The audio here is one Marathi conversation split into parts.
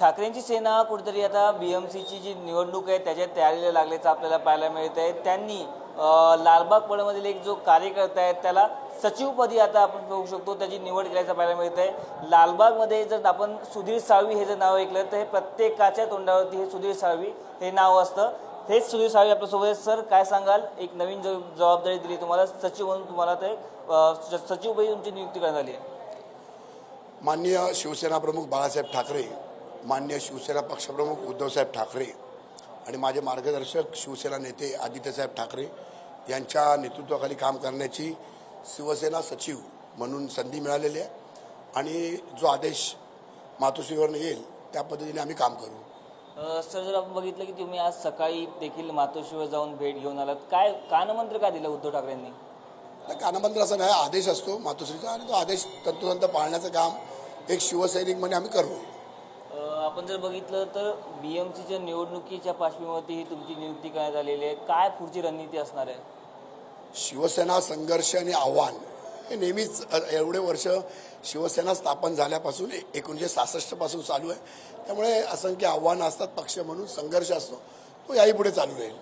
ठाकरेंची सेना कुठेतरी आता बी एम सीची जी निवडणूक आहे त्याच्या तयारीला लागल्याचं आपल्याला पाहायला मिळत आहे त्यांनी लालबाग पळमधील एक जो कार्यकर्ता आहे त्याला सचिवपदी आता आपण बघू शकतो त्याची निवड केल्याचं पाहायला मिळत आहे लालबागमध्ये जर आपण सुधीर साळवी हे जर नाव ऐकलं तर हे प्रत्येकाच्या तोंडावरती हे सुधीर साळवी हे नाव असतं. हेच सुधीर साळवी आपल्यासोबत सर काय सांगाल? एक नवीन ज जबाबदारी दिली तुम्हाला. सचिव म्हणून तुम्हाला ते स- सचिवपदी तुमची नियुक्ती करण्यात आली आहे. माननीय शिवसेना प्रमुख बाळासाहेब ठाकरे माननीय शिवसेना पक्षप्रमुख उद्धवसाहेब ठाकरे आणि माझे मार्गदर्शक शिवसेना नेते आदित्यसाहेब ठाकरे यांच्या नेतृत्वाखाली काम करण्याची शिवसेना सचिव म्हणून संधी मिळालेली आहे. आणि जो आदेश मातोश्रीवरनं येईल त्या पद्धतीने आम्ही काम करू. सर जर आपण बघितलं की तुम्ही आज सकाळी देखील मातोश्रीवर जाऊन भेट घेऊन आलात काय कानमंत्र का दिलं उद्धव ठाकरेंनी? तर कानाबंदर असा नाही आदेश असतो मातोश्रीचा आणि तो आदेश तंतोतंत पाळण्याचं काम एक शिवसैनिक म्हणजे आम्ही करू. आपण जर बघितलं तर बी एम सीच्या निवडणुकीच्या पार्श्वभूमीवरती ही तुमची नियुक्ती करण्यात आलेली आहे. काय पुढची रणनीती असणार आहे? शिवसेना संघर्ष आणि आव्हान हे नेहमीच एवढे वर्ष शिवसेना स्थापन झाल्यापासून एकोणीसशे सहासष्टपासून चालू आहे. त्यामुळे असंख्य आव्हानं असतात पक्ष म्हणून संघर्ष असतो तो याही पुढे चालू राहील.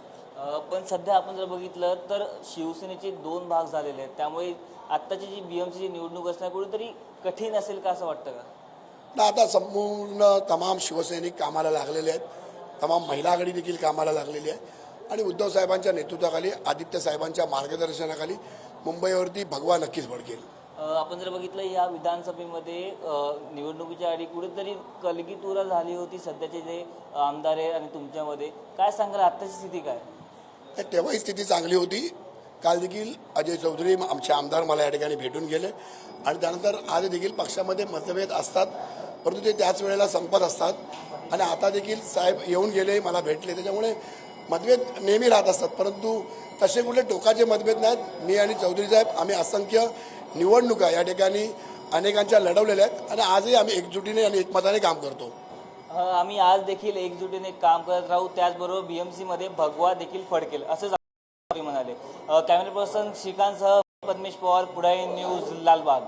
पण सध्या आपण जर बघितलं तर शिवसेनेचे दोन भाग झालेले आहेत. त्यामुळे आत्ताची जी बी एम सीची निवडणूक असणार कुठेतरी कठीण असेल का असं वाटतं का? ना आता संपूर्ण तमाम शिवसैनिक कामाला लागलेले आहेत. तमाम महिला आघाडी देखील कामाला लागलेली आहे. आणि उद्धव साहेबांच्या नेतृत्वाखाली आदित्य साहेबांच्या मार्गदर्शनाखाली मुंबईवरती भगवा नक्कीच भडकेल. आपण जर बघितलं या विधानसभेमध्ये निवडणुकीच्या आधी कुठेतरी कलगीतुरा झाली होती सध्याचे जे आमदार आहे आणि तुमच्यामध्ये. काय सांगाल आत्ताची स्थिती काय? तर तेव्हाही स्थिती चांगली होती. काल देखील अजय चौधरी आमचे आमदार मला या ठिकाणी भेटून गेले. आणि त्यानंतर आज देखील पक्षामध्ये मतभेद असतात परंतु ते त्याच वेळेला संपत असतात. आणि आता देखील साहेब येऊन गेले मला भेटले. त्याच्यामुळे मतभेद नेहमी राहत असतात. परंतु तसे कुठले टोकाचे मतभेद नाहीत. मी आणि चौधरी साहेब आम्ही असंख्य निवडणुका या ठिकाणी अनेकांच्या लढवलेल्या आहेत. आणि आजही आम्ही एकजुटीने आणि एकमताने काम करतो. आम्ही आज देखील एकजुटीने काम करत राहू. त्याचबरोबर बी एम सीमध्ये भगवा देखील फडकेल. असं म्हणाले. कॅमेरा पर्सन श्रीकांतसह पद्मेश पवार पुढाई न्यूज लालबाग.